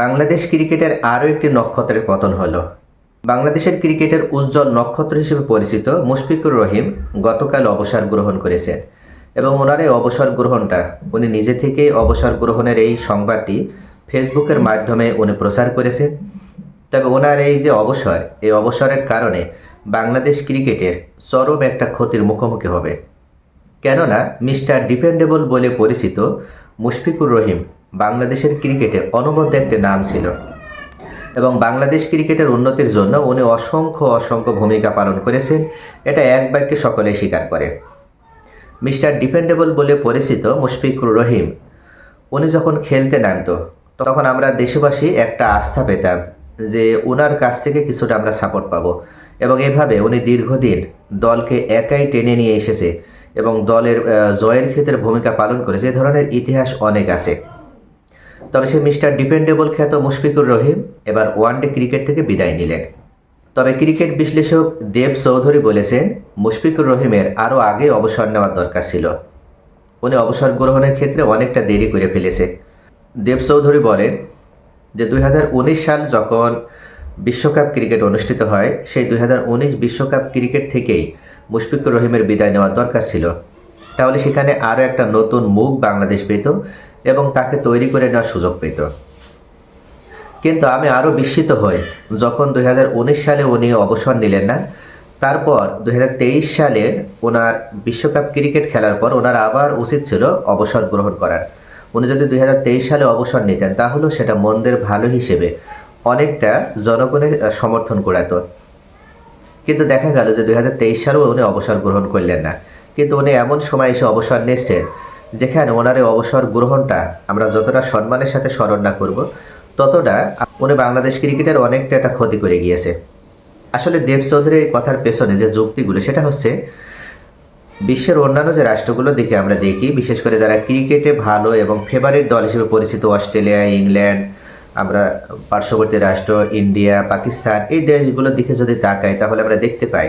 বাংলাদেশ ক্রিকেটের আরও একটি নক্ষত্রের পতন হলো। বাংলাদেশের ক্রিকেটের উজ্জ্বল নক্ষত্র হিসেবে পরিচিত মুশফিকুর রহিম গতকাল অবসর গ্রহণ করেছেন এবং ওনার এই অবসর গ্রহণটা, উনি নিজে থেকেই অবসর গ্রহণের এই সংবাদটি ফেসবুকের মাধ্যমে উনি প্রচার করেছেন। তবে ওনার এই যে অবসর, এই অবসরের কারণে বাংলাদেশ ক্রিকেটের চরম একটা ক্ষতির মুখোমুখি হবে। কেননা, মিস্টার ডিপেন্ডেবল বলে পরিচিত মুশফিকুর রহিম বাংলাদেশের ক্রিকেটে অনবদ্য একটি নাম ছিল। এবং বাংলাদেশ ক্রিকেটের উন্নতির জন্য উনি অসংখ্য অসংখ্য ভূমিকা পালন করেছেন। এটা এক বাক্যে সকলে স্বীকার করে। মিস্টার ডিপেন্ডেবল বলে পরিচিত মুশফিকুর রহিম, উনি যখন খেলতে নামতো, তখন আমরা দেশবাসী একটা আস্থা পেতাম যে ওনার কাছ থেকে কিছুটা আমরা সাপোর্ট পাবো। এবং এভাবে উনি দীর্ঘদিন দলকে একাই টেনে নিয়ে এসেছে এবং দলের জয়ের ক্ষেত্রে ভূমিকা পালন করেছে। এ ধরনের ইতিহাস অনেক আছে। তবে সে মিস্টার ডিপেন্ডেবল খ্যাত মুশফিকুর রহিম এবার ওয়ানডে ক্রিকেট থেকে বিদায় নিলেন। তবে ক্রিকেট বিশ্লেষক দেব চৌধুরী বলেছেন, মুশফিকুর রহিমের আরও আগে অবসর নেওয়ার দরকার ছিল। উনি অবসর গ্রহণের ক্ষেত্রে অনেকটা দেরি করে ফেলেছে। দেব চৌধুরী বলেন যে, দুই হাজার উনিশ সাল যখন বিশ্বকাপ ক্রিকেট অনুষ্ঠিত হয়, সেই দুই বিশ্বকাপ ক্রিকেট থেকেই মুশফিকুর রহিমের বিদায় নেওয়ার দরকার ছিল। তাহলে সেখানে আরও একটা নতুন মুখ বাংলাদেশ পেত এবং তাকে তৈরি করে নেওয়ার সুযোগ পেত। কিন্তু আমি আরও বিস্মিত হই যখন দুই হাজার উনিশ সালে উনি অবসর নিলেন না। তারপর দু হাজার তেইশ সালে ওনার বিশ্বকাপ ক্রিকেট খেলার পর ওনার আবার উচিত ছিল অবসর গ্রহণ করার। উনি যদি দুই হাজার তেইশ সালে অবসর নিতেন তাহলেও সেটা মন্দের ভালো হিসেবে অনেকটা জনগণের সমর্থন করাতো কিন্তু দেখা গেল যে দুই হাজার তেইশ সালেও উনি অবসর গ্রহণ করলেন না। কিন্তু উনি এমন সময় এসে অবসর নিচ্ছেন যেখানে ওনার অবসর গ্রহণটা আমরা যতটা সম্মানের সাথে স্মরণ না করব, ততটা উনি বাংলাদেশ ক্রিকেটের অনেকটা একটা ক্ষতি করে গিয়েছে। আসলে দেব চৌধুরীর কথার পেছনে যে যুক্তিগুলো, সেটা হচ্ছে বিশ্বের অন্যান্য যে রাষ্ট্রগুলো দিকে আমরা দেখি, বিশেষ করে যারা ক্রিকেটে ভালো এবং ফেভারিট দল হিসেবে পরিচিত, অস্ট্রেলিয়া, ইংল্যান্ড, আমরা পার্শ্ববর্তী রাষ্ট্র, ইন্ডিয়া, পাকিস্তান, এই দেশগুলোর দিকে যদি তাকাই, তাহলে আমরা দেখতে পাই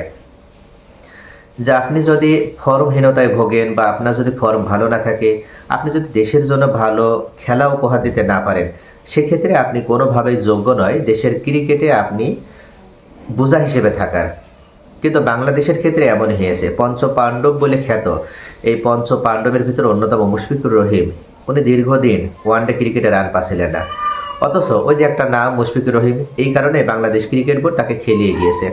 যে আপনি যদি ফর্মহীনতায় ভোগেন বা আপনার যদি ফর্ম ভালো না থাকে, আপনি যদি দেশের জন্য ভালো খেলা উপহার দিতে না পারেন, সেক্ষেত্রে আপনি কোনোভাবেই যোগ্য নয়। দেশের ক্রিকেটে আপনি বোঝা হিসেবে থাকার। কিন্তু বাংলাদেশের ক্ষেত্রে এমনই হয়েছে। পঞ্চ পাণ্ডব বলে খ্যাত। এই পঞ্চ পাণ্ডবের ভিতর অন্যতম মুশফিকুর রহিম। উনি দীর্ঘদিন ওয়ানডে ক্রিকেটে রান পাচ্ছিলেন না। অথচ ওই যে একটা নাম মুশফিকুর রহিম, এই কারণে বাংলাদেশ ক্রিকেট বোর্ড তাকে খেলিয়ে গিয়েছে।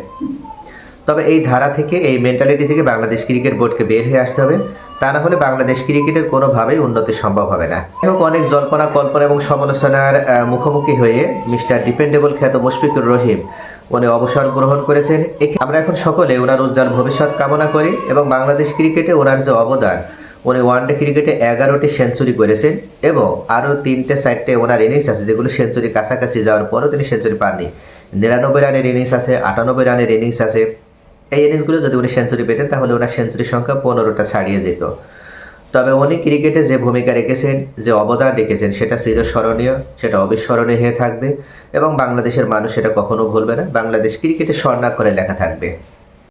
তবে এই ধারা থেকে, এই মেন্টালিটি থেকে বাংলাদেশ ক্রিকেট বোর্ডকে বের হয়ে আসতে হবে। তা না হলে বাংলাদেশ ক্রিকেটের কোনোভাবেই উন্নতি সম্ভব হবে না। যাই হোক, অনেক জল্পনা, কল্পনা এবং সমালোচনার মুখোমুখি হয়ে মিস্টার ডিপেন্ডেবল খ্যাত মুশফিকুর রহিম উনি অবসর গ্রহণ করেছেন। আমরা এখন সকলে ওনার উজ্জ্বল ভবিষ্যৎ কামনা করি এবং বাংলাদেশ ক্রিকেটে ওনার যে অবদান, উনি ওয়ানডে ক্রিকেটে এগারোটি সেঞ্চুরি করেছেন এবং আরও তিনটে, চারটে ওনার ইনিংস আছে, যেগুলো সেঞ্চুরি কাছাকাছি যাওয়ার পরও তিনি সেঞ্চুরি পাননি। নিরানব্বই রানের ইনিংস আছে, আটানব্বই রানের ইনিংস আছে। এই ইনিংসগুলো যদি উনি সেঞ্চুরি পেতেন, তাহলে ওনার সেঞ্চুরি সংখ্যা পনেরোটা ছাড়িয়ে যেত। তবে উনি ক্রিকেটে যে ভূমিকা রেখেছেন, যে অবদান রেখেছেন, সেটা চিরস্মরণীয়, সেটা অবিস্মরণীয় হয়ে থাকবে এবং বাংলাদেশের মানুষ সেটা কখনো ভুলবে না। বাংলাদেশ ক্রিকেটে স্বর্ণাক্ষরে লেখা থাকবে।